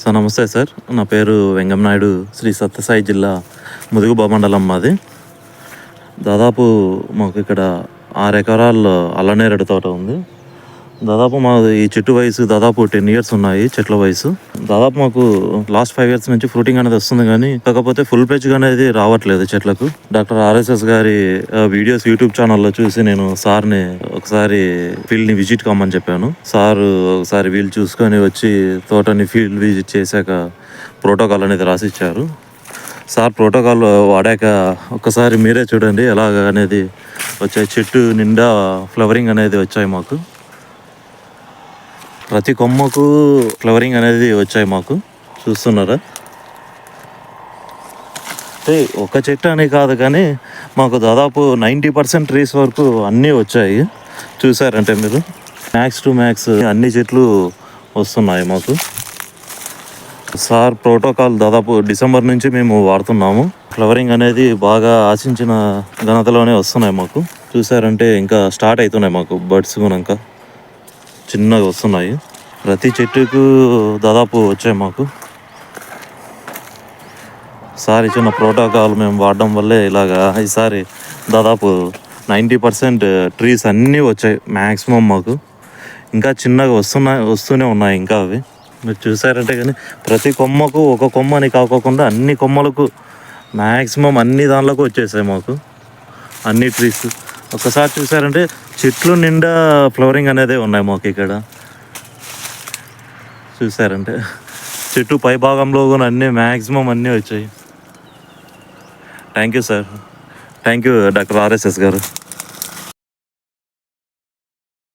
Sir నమస్తే sir. నా పేరు వెంగమనాయుడు శ్రీ సత్యసాయి జిల్లా ముదుగుబా మండలం మాది. దాదాపు మాకు ఇక్కడ ఆరు ఎకరాల్లో అల్లనేరేడు తోట ఉంది. దాదాపు మా ఈ చెట్టు వయసు దాదాపు టెన్ ఇయర్స్ ఉన్నాయి చెట్ల వయసు. దాదాపు మాకు లాస్ట్ ఫైవ్ ఇయర్స్ నుంచి ఫ్రూటింగ్ అనేది వస్తుంది కానీ కాకపోతే ఫుల్ ప్లేజ్ అనేది రావట్లేదు చెట్లకు. డాక్టర్ ఆర్ఎస్ఎస్ గారి వీడియోస్ యూట్యూబ్ ఛానల్లో చూసి నేను సార్ని ఒకసారి ఫీల్డ్ని విజిట్ కమ్మని చెప్పాను. సార్ ఒకసారి వీలు చూసుకొని వచ్చి తోటని ఫీల్డ్ విజిట్ చేశాక ప్రోటోకాల్ అనేది రాసిచ్చారు. సార్ ప్రోటోకాల్ వాడాక ఒక్కసారి మీరే చూడండి ఎలాగ అనేది వచ్చాయి. చెట్టు నిండా ఫ్లవరింగ్ అనేది వచ్చాయి మాకు. ప్రతి కొమ్మకు ఫ్లవరింగ్ అనేది వచ్చాయి మాకు. చూస్తున్నారా? అంటే ఒక చెట్టు అని కాదు కానీ మాకు దాదాపు నైంటీ పర్సెంట్ ట్రీస్ వరకు అన్నీ వచ్చాయి. చూసారంటే మీరు? మ్యాక్స్ టు మ్యాక్స్ అన్ని చెట్లు వస్తున్నాయి మాకు. సార్ ప్రోటోకాల్ దాదాపు డిసెంబర్ నుంచి మేము వాడుతున్నాము. ఫ్లవరింగ్ అనేది బాగా ఆశించిన ఘనతలోనే వస్తున్నాయి మాకు. చూసారంటే ఇంకా స్టార్ట్ అవుతున్నాయి మాకు బర్డ్స్ కూడా చిన్నగా వస్తున్నాయి. ప్రతి చెట్టుకు దాదాపు వచ్చాయి మాకు. సారి చిన్న ప్రోటోకాల్ మేము వాడడం వల్లే ఇలాగా ఈసారి దాదాపు నైంటీ పర్సెంట్ ట్రీస్ అన్నీ వచ్చాయి మ్యాక్సిమం మాకు. ఇంకా చిన్నగా వస్తున్నాయి వస్తూనే ఉన్నాయి ఇంకా అవి. మీరు చూసారంటే కానీ ప్రతి కొమ్మకు ఒక కొమ్మని కాకోకుండా అన్ని కొమ్మలకు మ్యాక్సిమం అన్ని దానిలోకి వచ్చేసాయి మాకు. అన్ని ట్రీస్. ఒకసారి చూసారంటే చెట్లు నిండా ఫ్లవరింగ్ అనేది ఉన్నాయి మాకు ఇక్కడ. చూసారంటే చెట్టు పై భాగంలో కూడా అన్నీ మ్యాక్సిమం అన్నీ వచ్చాయి. Thank you sir thank you doctor RSS గారు.